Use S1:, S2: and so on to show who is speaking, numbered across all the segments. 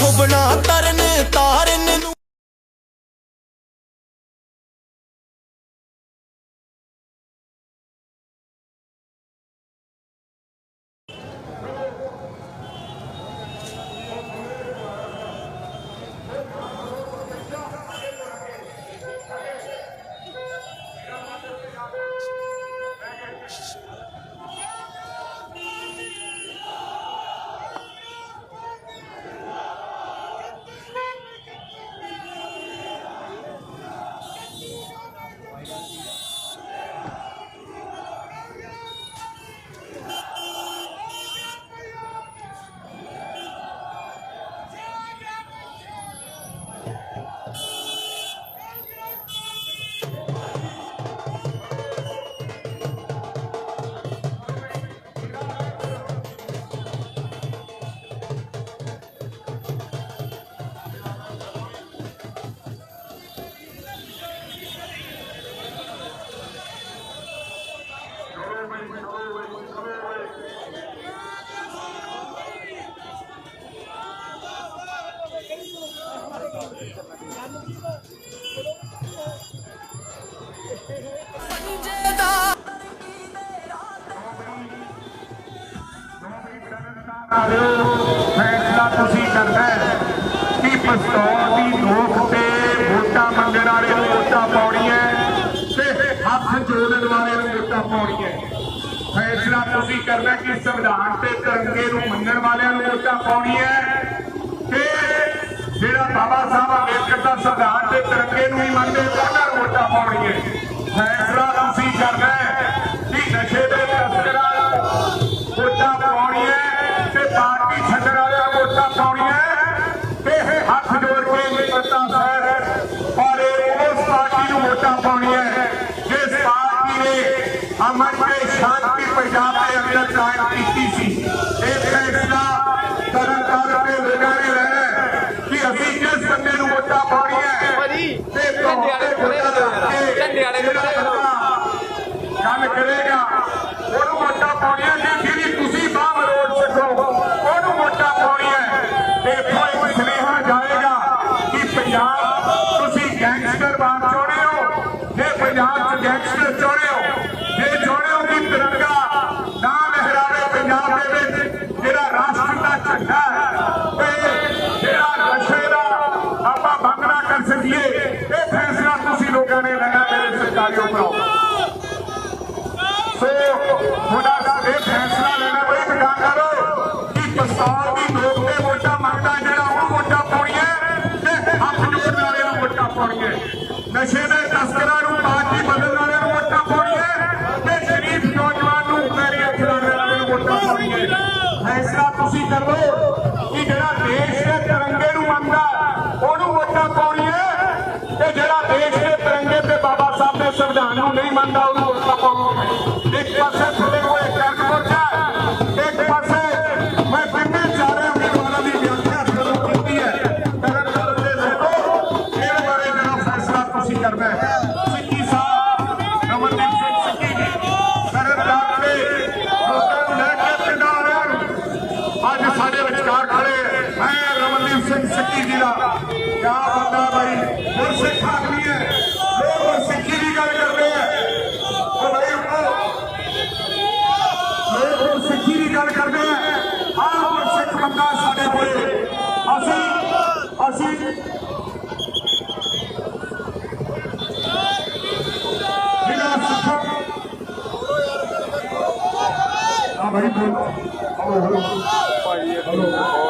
S1: cover na hatta
S2: ਫੈਸਲਾ ਤੁਸੀਂ ਕਰਨਾ ਕਿ ਪਿਸਤੌਲ ਦੀ ਨੋਕ ਤੇ ਵੋਟਾਂ ਮੰਗਣ ਵਾਲੇ ਨੂੰ ਵੋਟਾਂ ਪਾਉਣੀਆਂ ਤੇ ਹੱਥ ਜੋੜਨ ਵਾਲੇ ਨੂੰ ਵੋਟਾਂ ਪਾਉਣੀਆਂ ਫੈਸਲਾ ਤੁਸੀਂ ਕਰਨਾ ਕਿ ਸੰਵਿਧਾਨ ਤੇ ਤਿਰੰਗੇ ਨੂੰ ਮੰਨਣ ਵਾਲਿਆਂ ਨੂੰ ਵੋਟਾਂ ਪਾਉਣੀਆਂ ਜਿਹੜਾ ਬਾਬਾ ਸਾਹਿਬ ਅੰਬੇਦਕਰ ਦਾ ਸੰਵਿਧਾਨ ਤੇ ਤਿਰੰਗੇ ਨੂੰ ਹੀ ਮੰਨਦੇ ਉਹਨਾਂ ਨੂੰ ਵੋਟਾਂ ਪਾਉਣੀਆਂ। ਫੈਸਲਾ ਤੁਸੀਂ ਕਰਨਾ ਕਿ ਨਸ਼ੇ ਦੇ ਤਸਕਰਾਂ ਨੂੰ ਵੋਟਾਂ ਪਾਉਣੀਆਂ ਤੇ ਪਾਰਟੀ ਛੱਡਣ ਵਾਲਿਆਂ ਨੂੰ ਵੋਟਾਂ ਪਾਉਣੀਆਂ ਇਹ ਹੱਥ ਜੋੜ ਕੇ ਨਿਮਰਤਾ ਸਹਿਰ ਔਰ ਇਹ ਉਸ ਪਾਰਟੀ ਨੂੰ ਵੋਟਾਂ ਪਾਉਣੀਆਂ ਜਿਸ ਪਾਰਟੀ ਨੇ ਅਮਨ ਤੇ ਸ਼ਾਂਤੀ ਪੰਜਾਬ ਦੇ ਅੰਦਰ ਕਾਇਮ ਕੀਤੀ ਸੀ। ਇਹ ਫੈਸਲਾ ਪੰਜਾਬ ਚਾਹੁੰਦੇ ਹੋ ਜੇ ਚਾਹੁੰਦੇ ਹੋ ਕਿ ਤਿਰੰਗਾ ਨਾ ਲਹਿਰਾਵੇ ਪੰਜਾਬ ਦੇ ਵਿੱਚ, ਜਿਹੜਾ ਰਾਸ਼ਟਰ ਦਾ ਝੰਡਾ ਹੈ, ਤੇ ਜਿਹੜਾ ਨਸ਼ੇ ਦਾ ਆਪਾਂ ਬੰਦ ਨਾ ਕਰ ਸਕੀਏ, ਇਹ ਫੈਸਲਾ ਤੁਸੀਂ ਲੋਕਾਂ ਨੇ ਲੈਣਾ ਮੇਰੇ ਸਰਕਾਰੀ ਉਪਰੋਂ ਸੋ ਥੋੜਾ ਇਹ ਫੈਸਲਾ ਲੈਣਾ ਬਈ ਬਟਾ ਕਰੋ ਕਿ ਪਿਸਤੌਲ ਦੀ सिक्खी जिला। क्या बंदा भाई और गुरसिख भी है। लोग सिखी की गल कर रहे हैं। तो भाई लोग और सिखी की गल कर रहे हैं। हर और सिख बंदा साढ़े कोल। असी असी। हाँ भाई, बोलो। हेलो भाई हेलो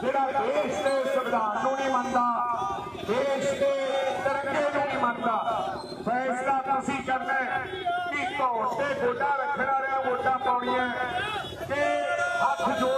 S2: ਜਿਹੜਾ ਦੇਸ਼ ਦੇ ਸੰਵਿਧਾਨ ਨੂੰ ਨਹੀਂ ਮੰਨਦਾ, ਦੇਸ਼ ਦੇ
S1: ਤਰੱਕੀ ਨੂੰ ਨਹੀਂ
S2: ਮੰਨਦਾ, ਫੈਸਲਾ ਤੁਸੀਂ ਕਰਨਾ ਕਿ ਤੁਹਾਡੇ ਗੋਡਾ ਰੱਖਣਾ ਰਿਹਾ ਵੋਟਾਂ ਪਾਉਣੀਆਂ ਤੇ ਹੱਥ ਜੋੜ